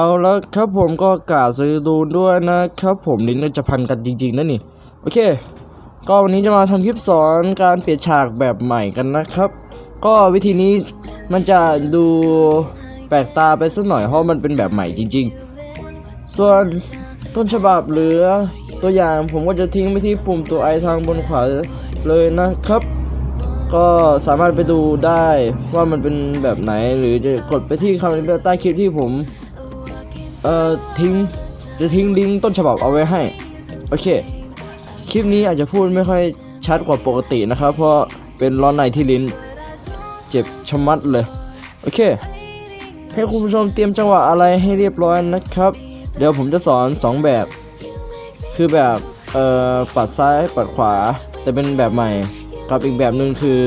เอาแล้วครับผมก็กล่าวสวัสดีดูด้วยนะครับผมลิ้นก็จะพันกันจริงๆนะนี่โอเค ก็วันนี้จะมาทำคลิปสอนการเปลี่ยนฉากแบบใหม่กันนะครับ ก็วิธีนี้มันจะดูแปลกตาไปสักหน่อยเพราะมันเป็นแบบใหม่จริง ๆ ส่วนต้นฉบับหรือตัวอย่างผมก็จะทิ้งไปที่ปุ่มตัวไอทางบนขวาเลยนะครับ ก็สามารถไปดูได้ว่ามันเป็นแบบไหนหรือจะกดไปที่คำอธิบายใต้คลิปที่ผม เอ่อทิ้งจะทิ้งลิงก์ต้นฉบับเอาไว้ให้ โอเค คลิปนี้อาจจะพูดไม่ค่อยชัดกว่าปกตินะครับ เพราะเป็นร้อนในที่ลิ้น เจ็บชะมัดเลย โอเค ให้คุณผู้ชมเตรียมจังหวะอะไรให้เรียบร้อยนะครับ เดี๋ยวผมจะสอน 2 แบบ คือแบบ เอ่อ ปัดซ้ายปัดขวา แต่เป็นแบบใหม่กับอีกแบบหนึ่งคือ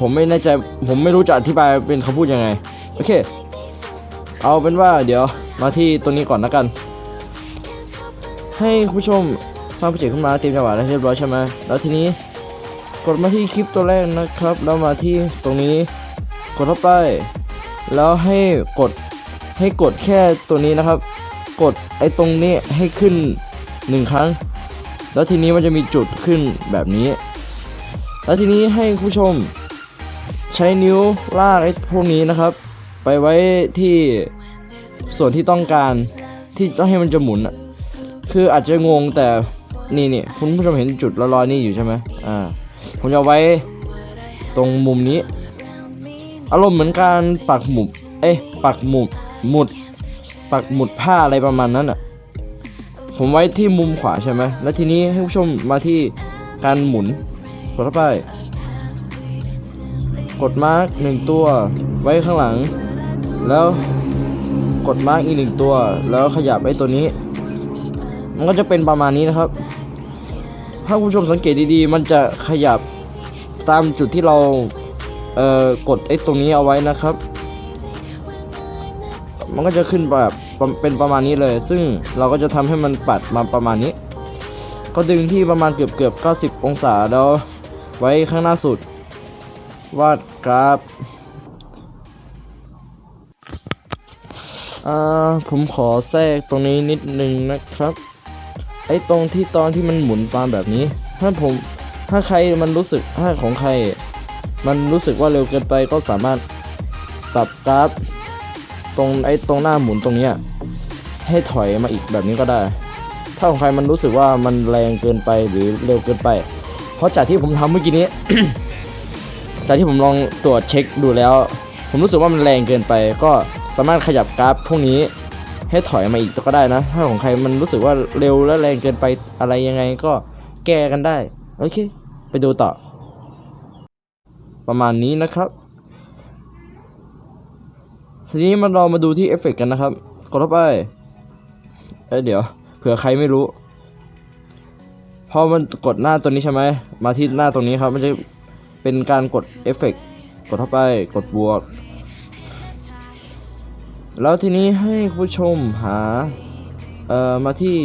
ผมไม่แน่ใจผมไม่รู้จะอธิบายเป็นคำพูดยังไง โอเค เอาเป็นว่าเดี๋ยว มาที่ตัวนี้ก่อนนะกัน ให้คุณผู้ชมสร้างโปรเจกต์ขึ้นมาเตรียมจังหวะได้เรียบร้อยใช่ไหมแล้วทีนี้กดมาที่คลิปตัวแรกนะครับ แล้วมาที่ตรงนี้กดเข้าไป แล้วให้กดให้กดแค่ตัวนี้นะครับ กดไอ้ตรงนี้ให้ขึ้นหนึ่งครั้ง แล้วทีนี้มันจะมีจุดขึ้นแบบนี้ แล้วทีนี้ให้คุณผู้ชม ใช้นิ้วลากไอ้พวกนี้นะครับ ไปไว้ที่ ส่วนที่ต้องการที่ต้องให้มันจะหมุนอะคืออาจจะงงแต่นี่นี่คุณผู้ชมเห็นจุดลอยๆนี่อยู่ใช่ไหมอ่าผมจะไว้ตรงมุมนี้ อารมณ์เหมือนการปักหมุด เอ้ยปักหมุดหมุด ปักหมุดผ้าอะไรประมาณนั้นอะผมไว้ที่มุมขวาใช่ไหมแล้วทีนี้ให้ผู้ชมมาที่การหมุนกดเข้าไปกดมาร์กหนึ่งตัวไว้ข้างหลัง แล้ว กดมาร์กอีกหนึ่งตัว แล้วขยับไอ้ตัวนี้ มันก็จะเป็นประมาณนี้นะครับ ถ้าคุณผู้ชมสังเกตดีๆ มันจะขยับตามจุดที่เราเอ่อกดไอ้ตรงนี้เอาไว้นะครับ มันก็จะขึ้นแบบเป็นประมาณนี้เลย ซึ่งเราก็จะทำให้มันปัดมาประมาณนี้ ก็ดึงที่ประมาณเกือบเกือบ90 องศาแล้วไว้ข้างหน้าสุด วาดกราฟ อ่าผมขอแทรกตรงนี้นิดนึงนะครับ ไอ้ตรงที่ตอนที่มันหมุนตามแบบนี้ ถ้าผมถ้าใครมันรู้สึกถ้าของใคร มันรู้สึกว่าเร็วเกินไปก็สามารถปรับกราฟตรงไอ้ตรงหน้าหมุนตรงเนี้ยให้ถอยมาอีกแบบนี้ก็ได้ ถ้าของใครมันรู้สึกว่ามันแรงเกินไปหรือเร็วเกินไป เพราะจากที่ผมทำเมื่อกี้นี้ จากที่ผมลองตรวจเช็คดูแล้ว ผมรู้สึกว่ามันแรงเกินไปก็ สามารถขยับกราฟพวกนี้ให้ถอยมาอีกก็ได้นะ ถ้าของใครมันรู้สึกว่าเร็วและแรงเกินไปอะไรยังไงก็แก้กันได้ โอเค ไปดูต่อ ประมาณนี้นะครับ ทีนี้มาเรามาดูที่เอฟเฟกต์กันนะครับ กดเข้าไป เอ้เดี๋ยว เผื่อใครไม่รู้ พอมันกดหน้าตัวนี้ใช่ไหม มาที่หน้าตรงนี้ครับ มันจะเป็นการกดเอฟเฟกต์กดเข้าไป กดบวก แล้วทีนี้ให้ผู้ชมหา เอ่อ มาที่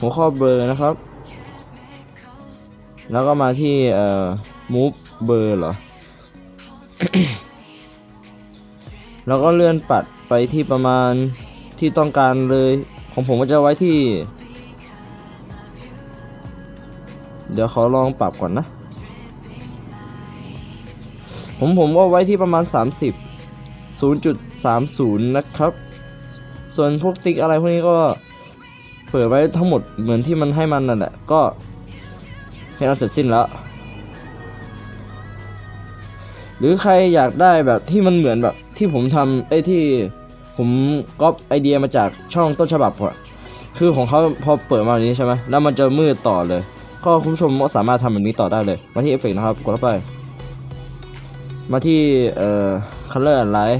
หัวข้อเบอร์นะครับ แล้วก็มาที่ เอ่อ move เบอร์เหรอ แล้วก็เลื่อนปัดไปที่ประมาณที่ต้องการเลย ของผมก็จะไว้ที่ เดี๋ยวขอลองปรับก่อนนะ ผมผมก็ไว้ที่ประมาณ 30 0.30 นะครับ ส่วนพวกติ๊กอะไรพวกนี้ก็เปิดไว้ทั้งหมดเหมือนที่มันให้มันนั่นแหละ ก็เป็นอันเสร็จสิ้นแล้ว หรือใครอยากได้แบบที่มันเหมือนแบบที่ผมทำไอ้ที่ผมก๊อปไอเดียมาจากช่องต้นฉบับอะคือของเขาพอเปิดมาแบบนี้ใช่ไหมแล้วมันจะมืดต่อเลย ก็คุณผู้ชมก็สามารถทำแบบนี้ต่อได้เลย มาที่เอฟเฟกต์นะครับ กดเข้าไป มาที่เอ่อ color and light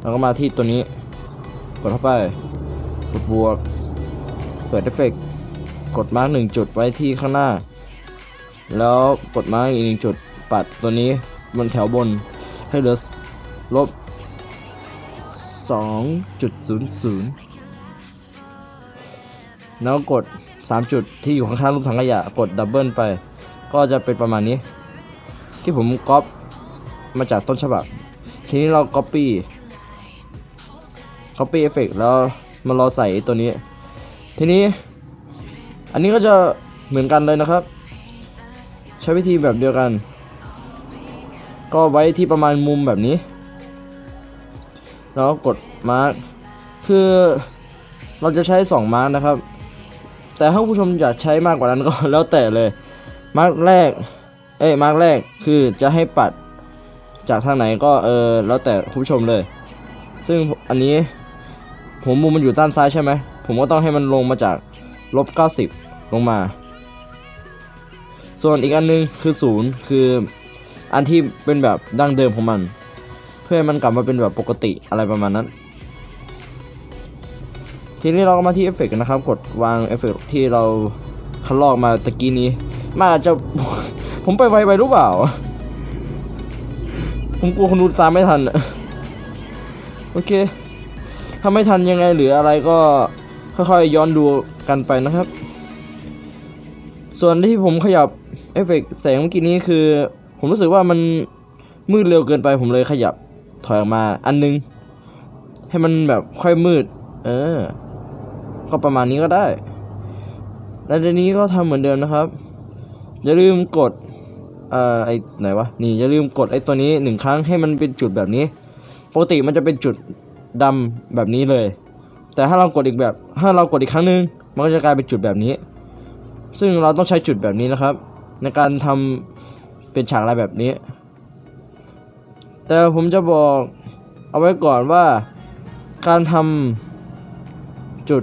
แล้วก็มาที่ตัวนี้ กดเข้าไป กดบวก เปิดเอฟเฟกต์กดมาร์กหนึ่งจุดไว้ที่ข้างหน้า แล้วกดมาร์กอีกหนึ่งจุด ปัดตัวนี้บนแถวบนให้เหลือลบ 2.00 แล้วกด 3 จุดที่อยู่ข้างๆรูปถังขยะ กดดับเบิลไป ก็จะเป็นประมาณนี้ ที่ผมก๊อปมาจากต้นฉบับ ทีนี้เรา Copy Copy Effect แล้วมารอใส่ตัวนี้ ทีนี้ อันนี้ก็จะเหมือนกันเลยนะครับ ใช้วิธีแบบเดียวกัน ก็ไว้ที่ประมาณมุมแบบนี้ แล้วกดมาร์กคือเราจะใช้ 2 มาร์กนะครับ แต่ถ้าผู้ชมอยากใช้มากกว่านั้นก็แล้วแต่เลย มาร์กแรก เอ้ยมาร์กแรกคือจะให้ปัด จากทางไหนก็เออแล้วแต่คุณผู้ชมเลย ซึ่งอันนี้ผมมุมมันอยู่ด้านซ้ายใช่ไหม ผมก็ต้องให้มันลงมาจากลบ 90 ลงมา ส่วนอีกอันนึงคือศูนย์คืออันที่เป็นแบบดั้งเดิมของมัน เพื่อให้มันกลับมาเป็นแบบปกติอะไรประมาณนั้น ทีนี้เราก็มาที่เอฟเฟกต์กันนะครับ กดวางเอฟเฟกต์ที่เราคัดลอกมาตะกี้นี้ มาจะผมไปไวไปหรือเปล่า ผมกลัวคนดูตามไม่ทันอะโอเค ถ้าไม่ทันยังไงหรืออะไรก็ค่อยๆย้อนดูกันไปนะครับ ส่วนที่ผมขยับเอฟเฟกต์แสงเมื่อกี้นี้คือ ผมรู้สึกว่ามันมืดเร็วเกินไปผมเลยขยับถอยออกมาอันนึง ให้มันแบบค่อยมืด เออ ก็ประมาณนี้ก็ได้ แล้วทีนี้ก็ทำเหมือนเดิมนะครับ อย่าลืมกด อ่อไอไหนวะนี่อย่าลืมกดไอตัวนี้หนึ่งครั้งให้มันเป็นจุดแบบนี้ปกติมันจะเป็นจุดดำแบบนี้เลย แต่ถ้าเรากดอีกแบบถ้าเรากดอีกครั้งหนึงมันก็จะกลายเป็นจุดแบบนี้ ซึ่งเราต้องใช้จุดแบบนี้นะครับ ในการทำเป็นฉากอะไรแบบนี้ แต่ผมจะบอกเอาไว้ก่อนว่าการทำจุด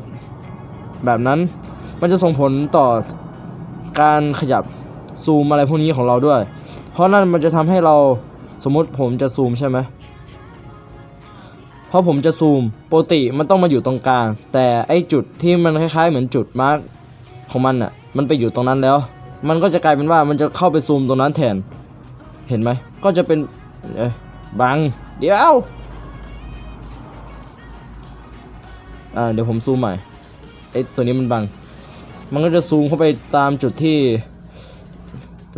แบบนั้น มันจะส่งผลต่อการขยับ ซูมอะไรพวกนี้ของเราด้วย เพราะนั่นมันจะทำให้เราสมมติผมจะซูมใช่ไหมเพราะผมจะซูมปกติมันต้องมาอยู่ตรงกลาง แต่ไอจุดที่มันคล้ายๆ เหมือนจุดมาร์กของมันอะมันไปอยู่ตรงนั้นแล้ว มันก็จะกลายเป็นว่ามันจะเข้าไปซูมตรงนั้นแทน เห็นไหมก็จะเป็นเอ้บังเดี๋ยวอ่าเดี๋ยวผมซูมใหม่ไอตัวนี้มันบัง มันก็จะซูมเข้าไปตามจุดที่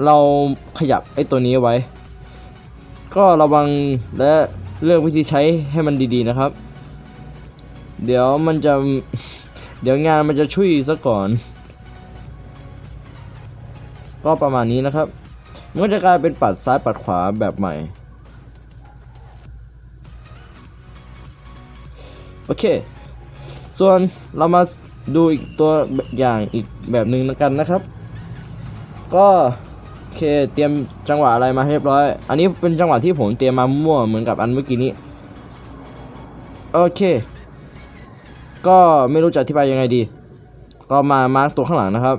เราขยับไอตัวนี้ไว้ ก็ระวังและเลือกวิธีใช้ให้มันดีๆนะครับ เดี๋ยวมันจะ เดี๋ยวงานมันจะชุยซะก่อน ก็ประมาณนี้นะครับ มันก็จะกลายเป็นปัดซ้ายปัดขวาแบบใหม่ โอเค ส่วนเรามาดูอีกตัวอย่างอีกแบบหนึ่งแล้วกันนะครับ ก็ เคเตรียมจังหวะอะไรมาเรียบร้อย อันนี้เป็นจังหวะที่ผมเตรียมมามั่วเหมือนกับอันเมื่อกี้นี้ โอเค ก็ไม่รู้จะอธิบายยังไงดี ก็มามาร์กตัวข้างหลังนะครับ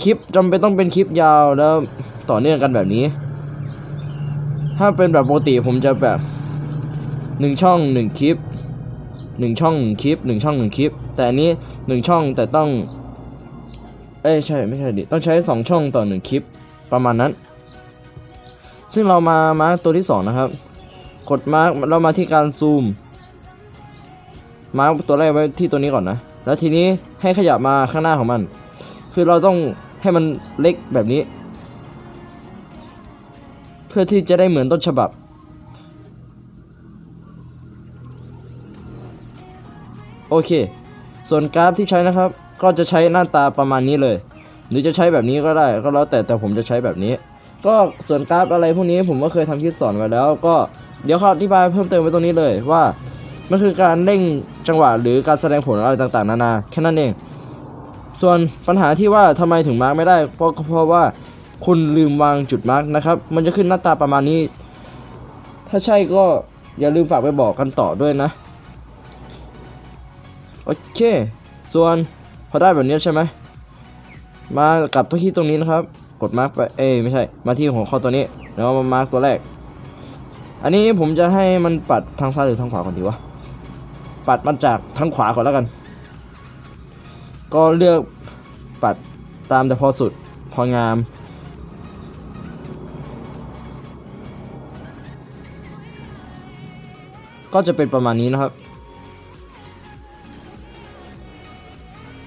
คลิปจำเป็นต้องเป็นคลิปยาวแล้วต่อเนื่องกันแบบนี้ ถ้าเป็นแบบปกติผมจะแบบหนึ่งช่องหนึ่งคลิปหนึ่งช่องหนึ่งคลิปหนึ่งช่องหนึ่งคลิป แต่อันนี้หนึ่งช่องแต่ต้อง เอ้ยใช่ไม่ใช่ดิต้องใช้สองช่องต่อหนึ่งคลิป ประมาณนั้น ซึ่งเรามามาร์กตัวที่สองนะครับ กดมาร์กเรามาที่การซูม มาร์กตัวแรกไว้ที่ตัวนี้ก่อนนะ แล้วทีนี้ให้ขยับมาข้างหน้าของมัน คือเราต้องให้มันเล็กแบบนี้ เพื่อที่จะได้เหมือนต้นฉบับโอเค ส่วนกราฟที่ใช้นะครับ ก็จะใช้หน้าตาประมาณนี้เลย หรือจะใช้แบบนี้ก็ได้ก็แล้วแต่แต่ผมจะใช้แบบนี้ ก็ส่วนกราฟอะไรพวกนี้ผมก็เคยทำคลิปสอนไว้แล้ว ก็เดี๋ยวขออธิบายเพิ่มเติมไว้ตรงนี้เลยว่ามันคือการเร่งจังหวะหรือการแสดงผลอะไรต่างๆ นานาแค่นั้นเอง ส่วนปัญหาที่ว่าทำไมถึงมาร์กไม่ได้เพราะเพราะว่าคุณลืมวางจุดมาร์กนะครับ มันจะขึ้นหน้าตาประมาณนี้ ถ้าใช่ก็อย่าลืมฝากไปบอกกันต่อด้วยนะ โอเค ส่วนพอได้แบบนี้ใช่ไหม มากลับที่ตรงนี้นะครับ กดมาร์กไป เอ้ยไม่ใช่ มาที่หัวข้อตัวนี้ แล้วมามาร์กตัวแรก อันนี้ผมจะให้มันปัดทางซ้ายหรือทางขวาก่อนดีวะ ปัดมันจากทางขวาก่อนแล้วกัน ก็เลือกปัดตามแต่พอสุด พองาม ก็จะเป็นประมาณนี้นะครับ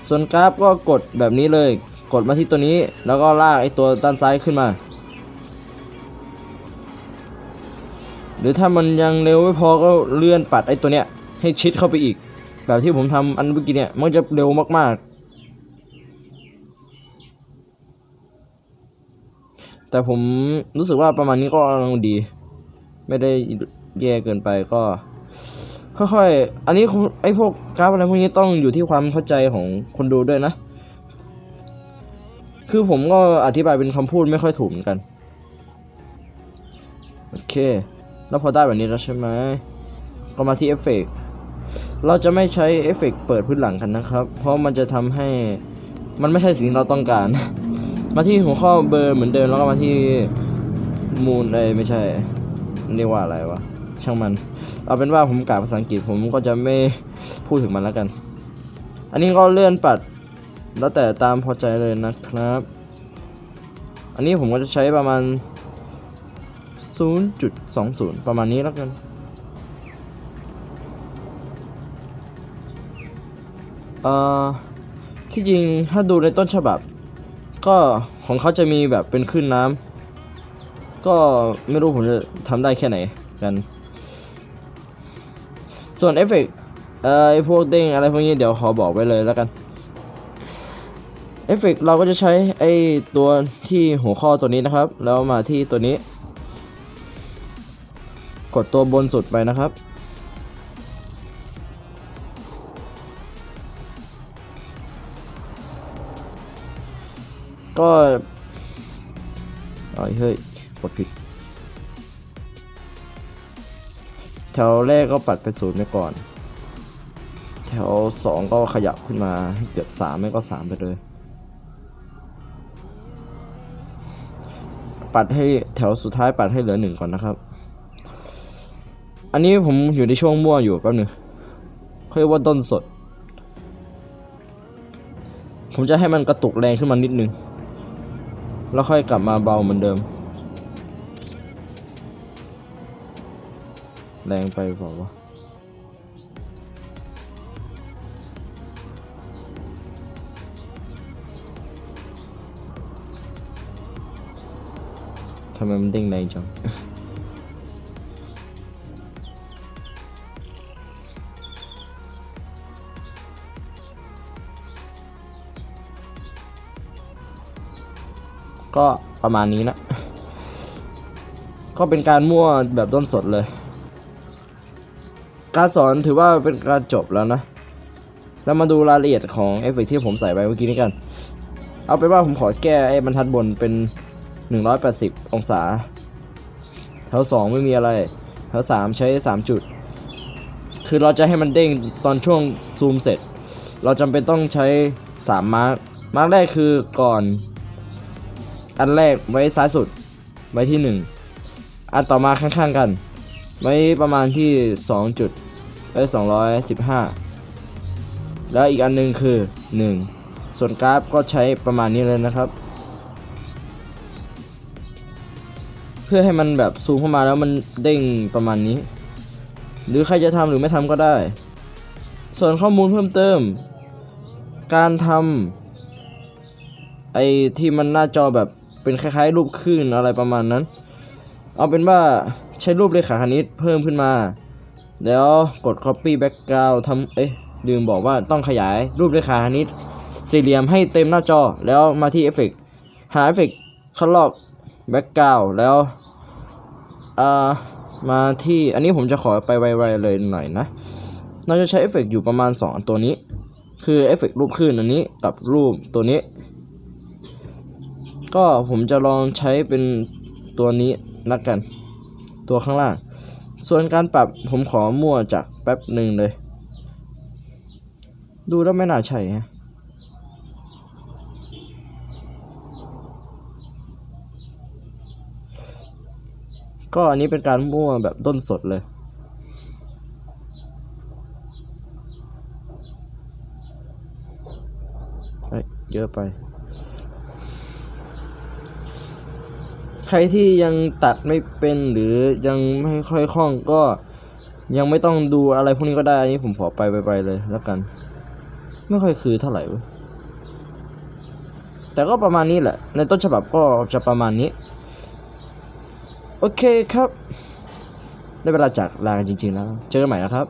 ส่วนกราฟก็กดแบบนี้เลย ดมาที่ตัวนี้ แล้วก็ลากไอตัวด้านซ้ายขึ้นมา หรือถ้ามันยังเร็วไม่พอก็เลื่อนปัดไอตัวเนี้ยให้ชิดเข้าไปอีก แบบที่ผมทำอันเมื่อกี้เนี่ยมันจะเร็วมากๆ แต่ผมรู้สึกว่าประมาณนี้ก็กำลังดี ไม่ได้แย่เกินไปก็ค่อยๆ อันนี้ไอ้พวกกราฟอะไรพวกนี้ต้องอยู่ที่ความเข้าใจของคนดูด้วยนะ คือผมก็อธิบายเป็นคำพูดไม่ค่อยถูกเหมือนกัน โอเค แล้วพอได้แบบนี้แล้วใช่ไหมก็มาที่เอฟเฟกเราจะไม่ใช้เอฟเฟกเปิดพื้นหลังกันนะครับ เพราะมันจะทำให้มันไม่ใช่สิ่งที่เราต้องการ มาที่หัวข้อเบอร์เหมือนเดิมแล้วก็มาที่มูนเอ้ไม่ใช่เรียกว่าอะไรวะช่างมัน เอาเป็นว่าผมกล่าวภาษาอังกฤษผมก็จะไม่พูดถึงมันแล้วกัน อันนี้ก็เลื่อนปัด แล้วแต่ตามพอใจเลยนะครับ อันนี้ผมก็จะใช้ประมาณ 0.20 ประมาณนี้แล้วกัน เอ่อ ที่จริงถ้าดูในต้นฉบับ ก็ของเขาจะมีแบบเป็นขึ้นน้ำ ก็ไม่รู้ผมจะทำได้แค่ไหนกัน ส่วนเอฟเฟกต์เอ่อไอพวกเด้งอะไรพวกนี้เดี๋ยวขอบอกไว้เลยแล้วกัน เอฟเฟกต์เราก็จะใช้ไอตัวที่หัวข้อตัวนี้นะครับ แล้วมาที่ตัวนี้ กดตัวบนสุดไปนะครับ ก็เอ้เฮ้ยกดผิดแถวแรกก็ปัดไปศูนย์ไปก่อน แถวสองก็ขยับขึ้นมาให้เกือบสามไม่ก็สามไปเลย ปัดให้แถวสุดท้ายปัดให้เหลือหนึ่งก่อนนะครับ อันนี้ผมอยู่ในช่วงมั่วอยู่แป๊บนึงเขาเรียกว่าต้นสด ผมจะให้มันกระตุกแรงขึ้นมานิดนึง แล้วค่อยกลับมาเบาเหมือนเดิม แรงไปเปล่าวะ ไมมันเด้งแรงจังก็ประมาณนี้นะ ก็เป็นการมั่วแบบต้นสดเลย การสอนถือว่าเป็นการจบแล้วนะ แล้วมาดูรายละเอียดของเอฟเฟกต์ที่ผมใส่ไปเมื่อกี้นี้กัน เอาเป็นว่าผมขอแก้ไอ้บรรทัดบนเป็น 180 องศา แถว 2 ไม่มีอะไร แถว 3 ใช้ 3 จุด คือเราจะให้มันเด้งตอนช่วงซูมเสร็จ เราจำเป็นต้องใช้ 3 มาร์กมาร์กแรกคือก่อน อันแรกไว้ซ้ายสุด ไว้ที่ 1 อันต่อมาข้างๆกัน ไว้ประมาณที่ 2 จุดไว้215 แล้วอีกอันหนึงคือ 1 ส่วนกราฟก็ใช้ประมาณนี้เลยนะครับ เพื่อให้มันแบบซูมเข้ามาแล้วมันเด้งประมาณนี้ หรือใครจะทำหรือไม่ทำก็ได้ ส่วนข้อมูลเพิ่มเติม การทำไอ้ที่มันหน้าจอแบบเป็นคล้ายๆ รูปคลื่นอะไรประมาณนั้น เอาเป็นว่าใช้รูปเลขาคณิตเพิ่มขึ้นมา แล้วกด copy background ทำเอ๊ะลืมบอกว่าต้องขยายรูปเลขาคณิตสี่เหลี่ยมให้เต็มหน้าจอแล้วมาที่เอฟเฟกหาเอฟเฟกข้างรอบ แบ็กกราวแล้วอ่ามาที่อันนี้ผมจะขอไปไวๆเลยหน่อยนะ เราจะใช้เอฟเฟกอยู่ประมาณ2อันตัวนี้ คือเอฟเฟกรูปคลื่นอันนี้กับรูปตัวนี้ ก็ผมจะลองใช้เป็นตัวนี้นักกัน ตัวข้างล่าง ส่วนการปรับผมขอมั่วจากแป๊บหนึ่งเลย ดูแล้วไม่น่าใช่ฮะ ก็อันนี้เป็นการมั่วแบบต้นสดเลย เยอะไป ใครที่ยังตัดไม่เป็นหรือยังไม่ค่อยคล่องก็ยังไม่ต้องดูอะไรพวกนี้ก็ได้ อันนี้ผมขอไปไปเลยแล้วกัน ไม่ค่อยคือเท่าไหร่แต่ก็ประมาณนี้แหละ ในต้นฉบับก็จะประมาณนี้ โอเคครับ ได้เวลาจากลากันจริง ๆ แล้ว เจอกันใหม่นะครับ